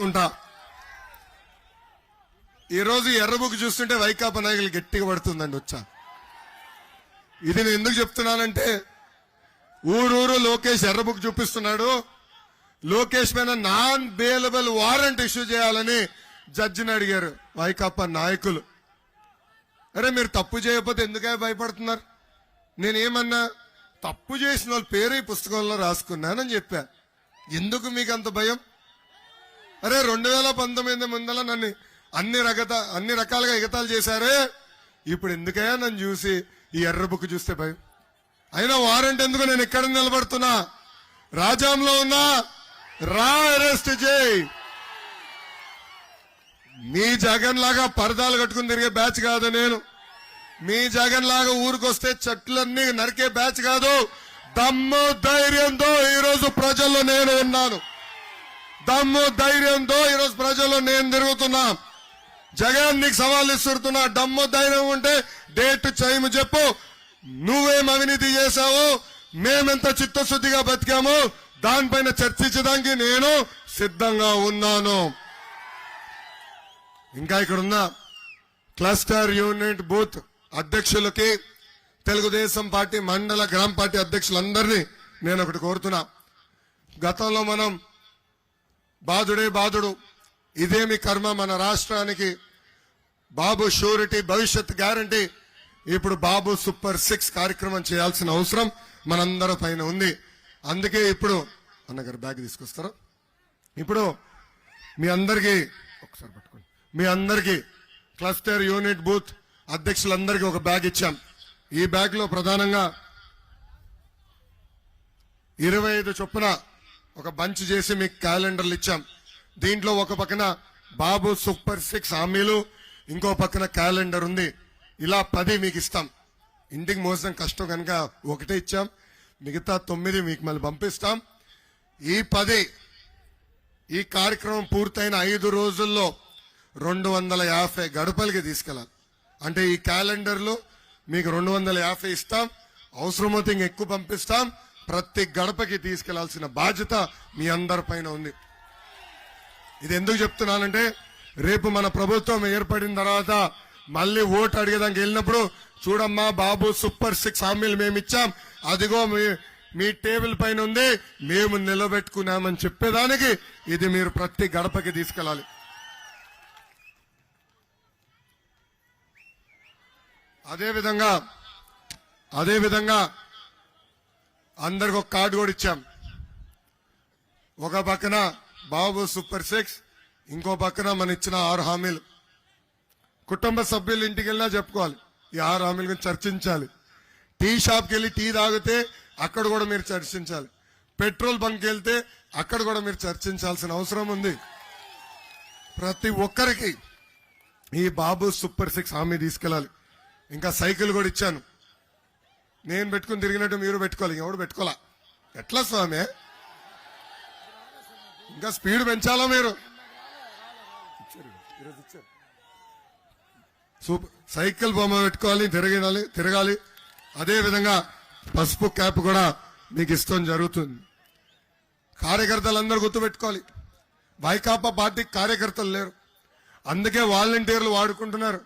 ఈ ఈరోజు ఎర్రబుక్ చూస్తుంటే వైకాపా నాయకులు గట్టిగా పడుతుందండి వచ్చా. ఇది నేను ఎందుకు చెప్తున్నానంటే ఊరూరు లోకేష్ ఎర్రబుక్ చూపిస్తున్నాడు. లోకేష్ పైన నాన్ బెయిలబుల్ వారెంట్ ఇష్యూ చేయాలని జడ్జిని అడిగారు వైకాపా నాయకులు. అరే మీరు తప్పు చేయకపోతే ఎందుకే భయపడుతున్నారు? నేనేమన్నా తప్పు చేసిన వాళ్ళ పేరు ఈ పుస్తకంలో రాసుకున్నానని చెప్పా. ఎందుకు మీకు అంత భయం? అరే రెండు వేల పంతొమ్మిది ముందల నన్ను అన్ని రకత అన్ని రకాలుగా ఎగతాలు చేశారే. ఇప్పుడు ఎందుకయ్యా నన్ను చూసి ఈ ఎర్ర బుక్ చూస్తే భయం? అయినా వారెంట్ ఎందుకు నేను ఎక్కడ నిలబడుతున్నా? రాజాంలో ఉన్నా? రా అరెస్ట్ చేయి. మీ జగన్ లాగా పరదాలు కట్టుకుని తిరిగే బ్యాచ్ కాదు నేను. మీ జగన్ లాగా ఊరికొస్తే చెట్లన్నీ నరికే బ్యాచ్ కాదు. దమ్ము ధైర్యంతో ఈరోజు ప్రజల్లో నేను ఉన్నాను. దమ్ము ధైర్యంతో ఈరోజు ప్రజల్లో నేను తిరుగుతున్నా. జగన్ నీకు సవాల్ ఇస్తున్నా. దమ్ము ధైర్యం ఉంటే డేట్ చేయము చెప్పు. నువ్వేం అవినీతి చేశావు? మేమెంత చిత్తశుద్ధిగా బతికాము? దానిపైన చర్చించడానికి నేను సిద్ధంగా ఉన్నాను. ఇంకా ఇక్కడున్న క్లస్టర్ యూనిట్ బూత్ అధ్యక్షులకి తెలుగుదేశం పార్టీ మండల గ్రామ పార్టీ అధ్యక్షులందరినీ నేను ఒకటి కోరుతున్నా. గతంలో మనం బాధుడే బాధుడు. ఇదేమి కర్మ మన రాష్ట్రానికి? బాబు షూరిటీ భవిష్యత్ గ్యారంటీ. ఇప్పుడు బాబు సూపర్ సిక్స్ కార్యక్రమం చేయాల్సిన అవసరం మనందరి పైన ఉంది. అందుకే ఇప్పుడు అన్నగారు బ్యాగ్ తీసుకొస్తారా. ఇప్పుడు మీ అందరికీ ఒకసారి పట్టుకోండి. మీ అందరికీ క్లస్టర్ యూనిట్ బూత్ అధ్యక్షులందరికీ ఒక బ్యాగ్ ఇచ్చాం. ఈ బ్యాగ్లో ప్రధానంగా ఇరవై ఐదు చొప్పున ఒక బంచ్ చేసి మీకు క్యాలెండర్లు ఇచ్చాం. దీంట్లో ఒక పక్కన బాబు సూపర్ సిక్స్ హామీలు ఇంకో పక్కన క్యాలెండర్ ఉంది. ఇలా పది మీకు ఇస్తాం. ఇంటికి మోసం కష్టం కనుక ఒకటే ఇచ్చాం. మిగతా తొమ్మిది మీకు మళ్ళీ పంపిస్తాం. ఈ పది ఈ కార్యక్రమం పూర్తయిన ఐదు రోజుల్లో రెండు వందల యాభై గడపలకి తీసుకెళ్ళాలి. అంటే ఈ క్యాలెండర్లో మీకు రెండు వందల యాభై ఇస్తాం. అవసరమైతే ఇంకెక్కువ పంపిస్తాం. ప్రతి గడపకి తీసుకెళ్ళాల్సిన బాధ్యత మీ అందరి పైన ఉంది. ఇది ఎందుకు చెప్తున్నానంటే రేపు మన ప్రభుత్వం ఏర్పడిన తర్వాత మళ్ళీ ఓటు అడిగేదానికి వెళ్ళినప్పుడు చూడమ్మా బాబు సూపర్ సిక్స్ హామీలు మేము ఇచ్చాం అదిగో మీ మీ టేబుల్ పైన ఉంది మేము నిలబెట్టుకున్నామని చెప్పేదానికి ఇది మీరు ప్రతి గడపకి తీసుకెళ్ళాలి. అదేవిధంగా అదేవిధంగా అందరికి ఒక కార్డు కూడా ఇచ్చాం. ఒక పక్కన బాబు సూపర్ సిక్స్ ఇంకో పక్కన మన ఇచ్చిన ఆరు హామీలు. కుటుంబ సభ్యులు ఇంటికి వెళ్ళినా చెప్పుకోవాలి. ఈ ఆరు హామీల గురించి చర్చించాలి. టీ షాప్కి వెళ్ళి టీ తాగితే అక్కడ కూడా మీరు చర్చించాలి. పెట్రోల్ బంక్ వెళ్తే అక్కడ కూడా మీరు చర్చించాల్సిన అవసరం ఉంది. ప్రతి ఒక్కరికి ఈ బాబు సూపర్ సిక్స్ హామీ తీసుకెళ్ళాలి. ఇంకా సైకిల్ కూడా ఇచ్చాను. నేను పెట్టుకుని తిరిగినట్టు మీరు పెట్టుకోవాలి ఎవడు పెట్టుకోవాలా ఎట్లా స్వామి? ఇంకా స్పీడ్ పెంచాలా మీరు? సూపర్ సైకిల్ బొమ్మ పెట్టుకోవాలి తిరగాలి తిరగాలి. అదే విధంగా పసుపు క్యాప్ కూడా మీకు ఇష్టం జరుగుతుంది. కార్యకర్తలందరూ గుర్తుపెట్టుకోవాలి వైకాపా పార్టీ కార్యకర్తలు లేరు. అందుకే వాలంటీర్లు వాడుకుంటున్నారు.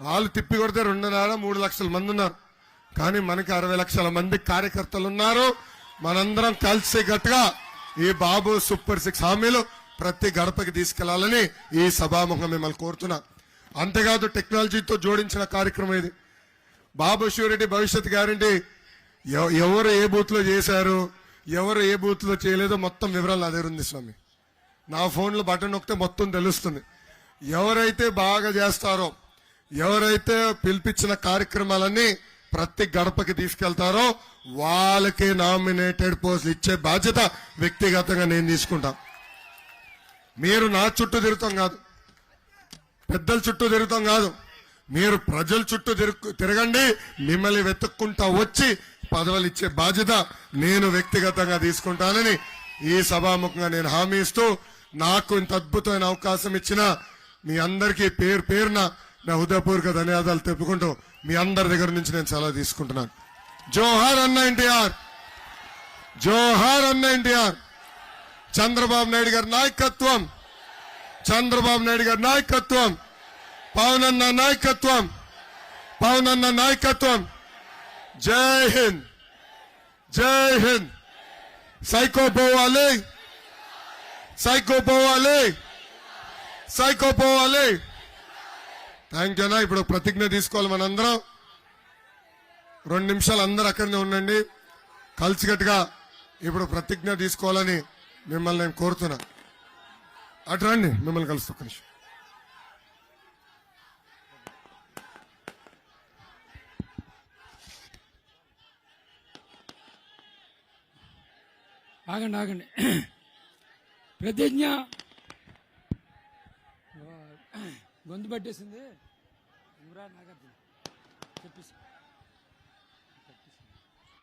వాళ్ళు తిప్పి కొడితే రెండున్నర మూడు లక్షల మంది ఉన్నారు. కానీ మనకి అరవై లక్షల మంది కార్యకర్తలు ఉన్నారు మనందరం కలిసి గట్టుగా ఈ బాబు సూపర్ సిక్స్ హామీలు ప్రతి గడపకి తీసుకెళ్ళాలని ఈ సభాముఖం మిమ్మల్ని కోరుతున్నా. అంతేకాదు టెక్నాలజీతో జోడించిన కార్యక్రమం ఇది. బాబు ష్యూరిటీ భవిష్యత్ గ్యారంటీ ఎవ- ఎవరు ఏ బూత్లో చేశారు ఎవరు ఏ బూత్లో చేయలేదో మొత్తం వివరాలు నా దగ్గర ఉంది స్వామి. నా ఫోన్లో బటన్ నొక్కితే మొత్తం తెలుస్తుంది. ఎవరైతే బాగా చేస్తారో ఎవరైతే పిలిపించిన కార్యక్రమాలన్నీ ప్రతి గడపకి తీసుకెళ్తారో వాళ్ళకే నామినేటెడ్ పోస్ట్ ఇచ్చే బాధ్యత వ్యక్తిగతంగా నేను తీసుకుంటా. మీరు నా చుట్టూ తిరుగుతాం కాదు. పెద్దల చుట్టూ తిరుగుతాం కాదు. మీరు ప్రజల చుట్టూ తిరుగు తిరగండి. మిమ్మల్ని వెతుక్కుంటా వచ్చి పదవులు ఇచ్చే బాధ్యత నేను వ్యక్తిగతంగా తీసుకుంటానని ఈ సభాముఖంగా నేను హామీ ఇస్తూ నాకు ఇంత అద్భుతమైన అవకాశం ఇచ్చిన మీ అందరికీ పేరు పేరున నా హృదయపూర్వక ధన్యవాదాలు తెలుపుకుంటూ మీ అందరి దగ్గర నుంచి నేను సలహా తీసుకుంటున్నాను. జోహార్ అన్న ఎన్టీఆర్. జోహార్ అన్న ఎన్టీఆర్. చంద్రబాబు నాయుడు గారి నాయకత్వం. చంద్రబాబు నాయుడు గారి నాయకత్వం. పవన్ అన్న నాయకత్వం. పవన్ అన్న నాయకత్వం. జై హింద్. జై హింద్. సైకో పోవాలి. సైకో పోవాలి. సైకో పోవాలి. థ్యాంక్ యూనా ఇప్పుడు ప్రతిజ్ఞ తీసుకోవాలి మనందరం. రెండు నిమిషాలు అందరూ అక్కడనే ఉండండి. కలిసికట్టుగా ఇప్పుడు ప్రతిజ్ఞ తీసుకోవాలని మిమ్మల్ని నేను కోరుతున్నా. అటు రండి మిమ్మల్ని కలుస్తా ఒక్క నిమిషం. ఆగండి ఆగండి. ప్రతిజ్ఞ గొంతు పట్టేసింది. ఇమ్రాన్ నాగార్జున. చెప్పేసి.